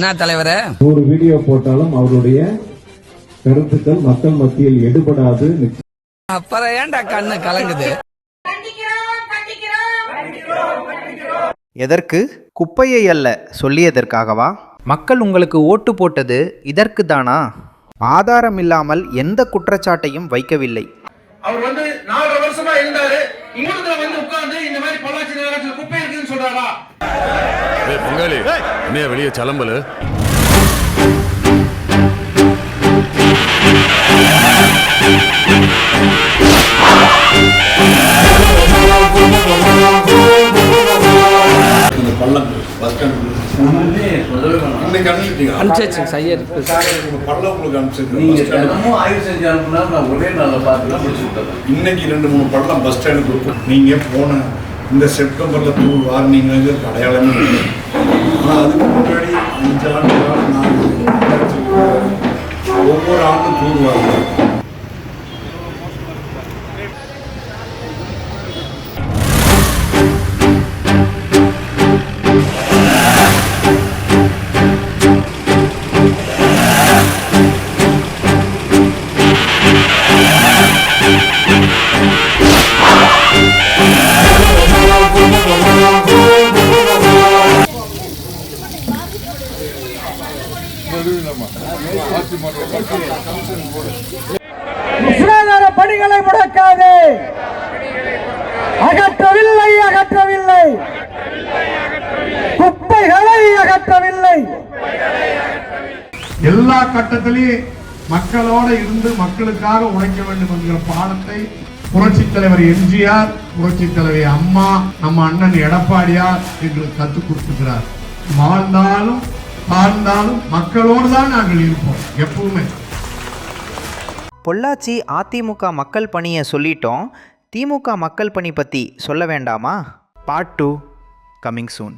என்ன தலைவரே? நூறு வீடியோ போட்டாலும் அவருடைய கருத்துக்கள் மக்கள் மத்தியில் எடுபடாது. அப்புறம் ஏன்டா கண்ணு கலங்குது? எதற்கு? குப்பையை அல்ல சொல்லியதற்காகவா? மக்கள் உங்களுக்கு ஓட்டு போட்டது இதற்கு தானா? ஆதாரம் இல்லாமல் எந்த குற்றச்சாட்டையும் வைக்கவில்லை. அவர் வந்து நாலரை வருஷமா இருந்தாரு. இங்கிருந்து வந்து உட்கார்ந்து இந்த மாதிரி பொள்ளாச்சி நகரத்தில் குப்பை இருக்குன்னு சொல்றாரா? பங்காளி என்னைய வெளியே சலம்பலு? இந்த பள்ளம் பஸ் ஸ்டாண்ட் இன்னைக்கு அனுப்பிட்டீங்க. அனுப்பிச்சு சையர். பள்ளம் உங்களுக்கு தினமும் ஆய்வு செஞ்சு அனுப்புனா நான் ஒரே நாள்ல பார்த்து தான் முடிச்சு இன்னைக்கு ரெண்டு மூணு பள்ளம் பஸ் ஸ்டாண்டுக்கு நீங்க போன இந்த செப்டம்பர்ல தூள் வார்னிங்கிறது அடையாளமே ஆனால் அதுக்கு முன்னாடி அஞ்சு ஆண்டு காலம் நாலு ஒவ்வொரு ஆண்டும் தூள் சுகாதார பணிகளை முடக்காது. அகற்றவில்லை அகற்றவில்லை. குப்பைகளை அகற்றவில்லை. எல்லா கட்டத்திலையும் மக்களோட இருந்து மக்களுக்காக உழைக்க வேண்டும் என்கிற பாடத்தை புரட்சி தலைவர் எம்ஜிஆர் புரட்சி தலைவி அம்மா நம்ம அண்ணன் எடப்பாடியார் எங்களுக்கு கற்றுக் கொடுத்துக்கிறார். வாழ்ந்தாலும் தாழ்ந்தாலும் மக்களோடு தான் நாங்கள் இருப்போம் எப்பவுமே. பொள்ளாச்சி அதிமுக மக்கள் பணியை சொல்லிட்டோம். திமுக மக்கள் பணி பற்றி சொல்ல வேண்டாமா? Part two coming soon